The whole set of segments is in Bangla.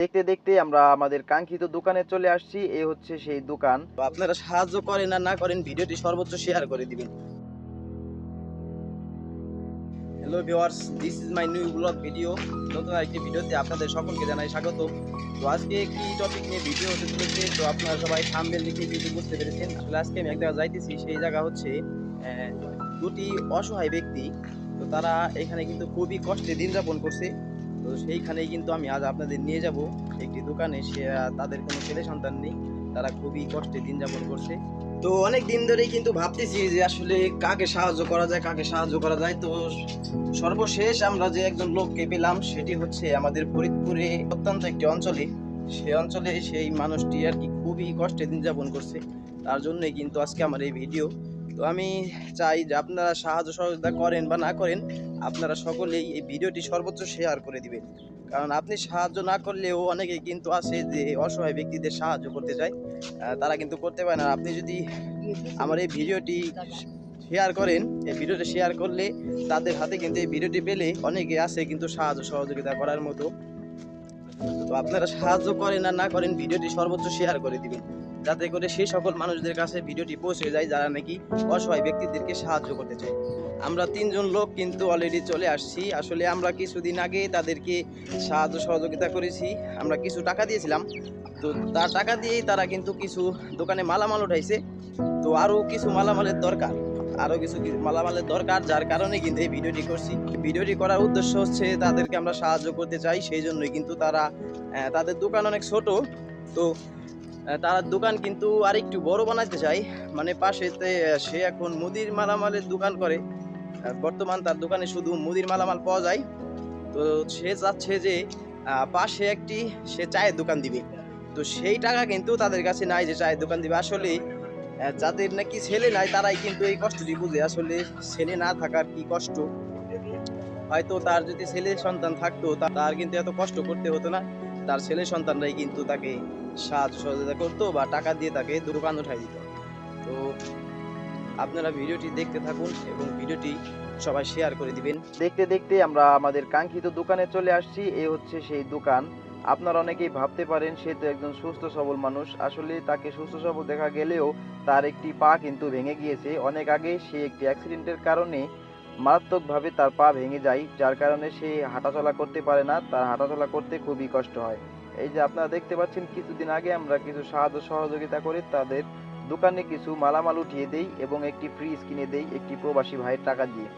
দেখতে দেখতে আমরা আমাদের কাঙ্ক্ষিত দোকানে চলে আসছি। এই হচ্ছে সেই দোকান। তো আপনারা সাহায্য করেন আর না করেন, ভিডিওটি সর্বোচ্চ শেয়ার করে দিবেন। Hello viewers this is my new blog video নতুন একটি ভিডিওতে আপনাদের সকলকে জানাই স্বাগত। তো আজকে কি টপিক নিয়ে ভিডিও হতে চলেছে। তো আপনারা সবাই থাম্বনেল দেখে ভিডিও বুঝতে পেরেছেন। আসলে আজকে আমি এক জায়গায় যাইতেছি, সেই জায়গা হচ্ছে দুটি অসহায় ব্যক্তি। তো তারা এখানে কিন্তু খুবই কষ্টে দিন যাপন করছে। তো সেইখানেই কিন্তু আমি আজ আপনাদের নিয়ে যাব একটি দোকানে। সে তাদের কোনো ছেলে সন্তান নেই। তারা খুবই কষ্টে দিন যাপন করছে। তো অনেক দিন ধরেই কিন্তু ভাবতেছি যে আসলে কাকে সাহায্য করা যায়, কাকে সাহায্য করা যায়। তো সর্বশেষ আমরা যে একজন লোককে পেলাম, সেটি হচ্ছে আমাদের ফরিদপুরে অত্যন্ত একটি অঞ্চলে। সে অঞ্চলে সেই মানুষটি আর কি খুবই কষ্টে দিন যাপন করছে। তার জন্যই কিন্তু আজকে আমার এই ভিডিও। তো আমি চাই যে আপনারা সাহায্য সহযোগিতা করেন বা না করেন আপনারা সকলেই এই ভিডিওটি সর্বোচ্চ শেয়ার করে দিবেন। কারণ আপনি সাহায্য না করলেও অনেকে কিন্তু আছে যে অসহায় ব্যক্তিদের সাহায্য করতে চায়। তারা কিন্তু করতে পারে না। আপনি যদি আমার এই ভিডিওটি শেয়ার করেন, এই ভিডিওটি শেয়ার করলে তাদের হাতে কিন্তু এই ভিডিওটি পেলে অনেকে আছে কিন্তু সাহায্য সহযোগিতা করার মতো। তো আপনারা সাহায্য করেন আর না করেন, ভিডিওটি সর্বোচ্চ শেয়ার করে দিবেন। যাতে করে সেই সকল মানুষদের কাছে ভিডিওটি পৌঁছে যায় যারা নাকি অসহায় ব্যক্তিদেরকে সাহায্য করতে চায়। আমরা তিনজন লোক কিন্তু অলরেডি চলে আসছি। আসলে আমরা কিছুদিন আগে তাদেরকে সাহায্য সহযোগিতা করেছি। আমরা কিছু টাকা দিয়েছিলাম। তো তার টাকা দিয়েই তারা কিন্তু কিছু দোকানে মালামাল উঠাইছে। তো আরও কিছু মালামালের দরকার। আরও কিছু মালামালের দরকার, যার কারণে কিন্তু এই ভিডিওটি করছি। ভিডিওটি করার উদ্দেশ্য হচ্ছে তাদেরকে আমরা সাহায্য করতে চাই। সেই জন্যই কিন্তু তারা তাদের দোকান অনেক ছোট। তো তারা দোকান কিন্তু আরেকটু বড় বানাতে চাই মানে পাশেতে সে এখন মুদির মালামালের দোকান করে। বর্তমান তার দোকানে শুধু মুদির মালামাল পাওয়া যায়। তো সে চাচ্ছে যে পাশে একটি সে চায়ের দোকান দিবে। তো সেই টাকা কিন্তু তাদের কাছে নাই যে চায়ের দোকান দিবে। আসলে যাদের নাকি ছেলে নাই, তারাই কিন্তু এই কষ্টটি বুঝে। আসলে ছেলে না থাকার কি কষ্ট? হয়তো তার যদি ছেলে সন্তান থাকতো তার কিন্তু এত কষ্ট করতে হতো না। তার ছেলে সন্তানরাই কিন্তু তাকে সাহায্য সহযোগিতা করতো বা টাকা দিয়ে তাকে দোকান উঠাই দিত। তো আপনারা ভিডিওটি দেখতে থাকুন এবং ভিডিওটি সবাই শেয়ার করে দিবেন। দেখতে দেখতে আমরা আমাদের কাঙ্ক্ষিত দোকানে চলে আসছি এই হচ্ছে সেই দোকান। আপনারা অনেকেই ভাবতে পারেন, সে তো একজন সুস্থ সবল মানুষ। আসলে তাকে সুস্থ সবল দেখা গেলেও তার একটি পা কিন্তু ভেঙে গিয়েছে। অনেক আগে সে একটি অ্যাক্সিডেন্টের কারণে মারাত্মকভাবে তার পা ভেঙে যায়, যার কারণে সে হাঁটাচলা করতে পারে না। তার হাঁটাচলা করতে খুবই কষ্ট হয়। এই যে আপনারা দেখতে পাচ্ছেন, কিছুদিন আগে আমরা কিছু সাহায্য সহযোগিতা করে তাদের দোকানে কিছু মালামাল উঠিয়ে দেই এবং একটি ফ্রিজ কিনে দেই একটি প্রবাসী ভাইয়ের টাকা দিয়ে।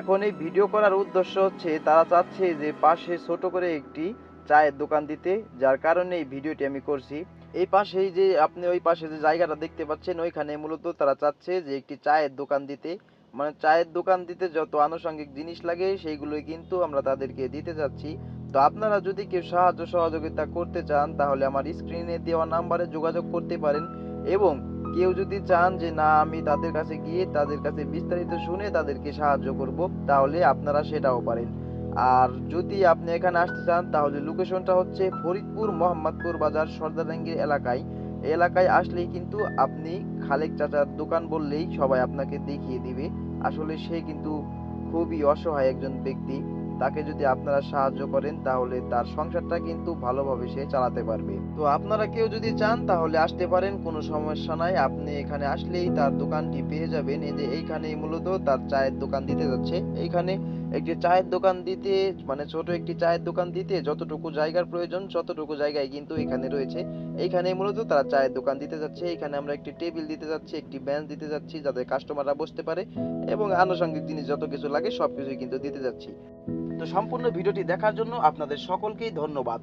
এখন এই ভিডিও করার উদ্দেশ্য হচ্ছে, তারা চাচ্ছে যে পাশে ছোট করে একটি চায়ের দোকান দিতে, যার কারণে এই ভিডিওটি আমি করছি। এই পাশেই যে আপনি ওই পাশে যে জায়গাটা দেখতে পাচ্ছেন, ওইখানে মূলত তারা চাচ্ছে যে একটি চায়ের দোকান দিতে। মানে চায়ের দোকান দিতে যত আনুষঙ্গিক জিনিস লাগে, সেইগুলোই কিন্তু আমরা তাদেরকে দিতে যাচ্ছি। তো আপনারা যদি কেউ সাহায্য সহযোগিতা করতে চান, তাহলে আমার স্ক্রিনে দেওয়া নাম্বারে যোগাযোগ করতে পারেন এবং কেউ যদি চান যে, না, আমি তাদের কাছে গিয়ে তাদের কাছে বিস্তারিত শুনে তাদেরকে সাহায্য করব, তাহলে আপনারা সেটাও পারেন। আর যদি আপনি এখানে আসতে চান, তাহলে লোকেশনটা হচ্ছে ফরিদপুর মোহাম্মদপুর বাজার সর্দারঙ্গির এলাকায়। এলাকায় আসলেই কিন্তু আপনি খালেক চাচার দোকান বললেই সবাই আপনাকে দেখিয়ে দিবে। আসলে সে কিন্তু খুবই অসহায় একজন ব্যক্তি। তাকে যদি আপনারা সাহায্য করেন, তাহলে তার সংসারটা কিন্তু ভালোভাবে সে চালাতে পারবে। তো আপনারা কেউ যদি চান, তাহলে আসতে পারেন, কোনো সমস্যা নাই। আপনি এখানে আসলেই তার দোকানটি পেয়ে যাবেন। এই যে এইখানেই মূলত তার চায়ের দোকান দিতে যাচ্ছে। এইখানে একটি চায়ের দোকান দিতে মানে ছোট একটি চায়ের দোকান দিতে যতটুকু জায়গার প্রয়োজন ততটুকু জায়গায় কিন্তু এখানে রয়েছে। এইখানে মূলত তারা চায়ের দোকান দিতে যাচ্ছে। এখানে আমরা একটি টেবিল দিতে যাচ্ছি, একটি বেঞ্চ দিতে যাচ্ছি যাতে কাস্টমাররা বসতে পারে এবং আনুষঙ্গিক জিনিস যত কিছু লাগে সবকিছুই কিন্তু দিতে যাচ্ছি। তো সম্পূর্ণ ভিডিওটি দেখার জন্য আপনাদের সকলকেই ধন্যবাদ।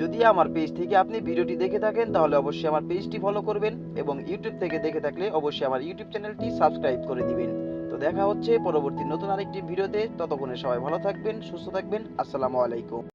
যদি আমার পেজ থেকে আপনি ভিডিওটি দেখে থাকেন, তাহলে অবশ্যই আমার পেজটি ফলো করবেন এবং ইউটিউব থেকে দেখে থাকলে অবশ্যই আমার ইউটিউব চ্যানেলটি সাবস্ক্রাইব করে দিবেন। তো দেখা হচ্ছে পরবর্তী নতুন আরেকটি ভিডিওতে। ততক্ষণে সবাই ভালো থাকবেন, সুস্থ থাকবেন। আসসালামু আলাইকুম।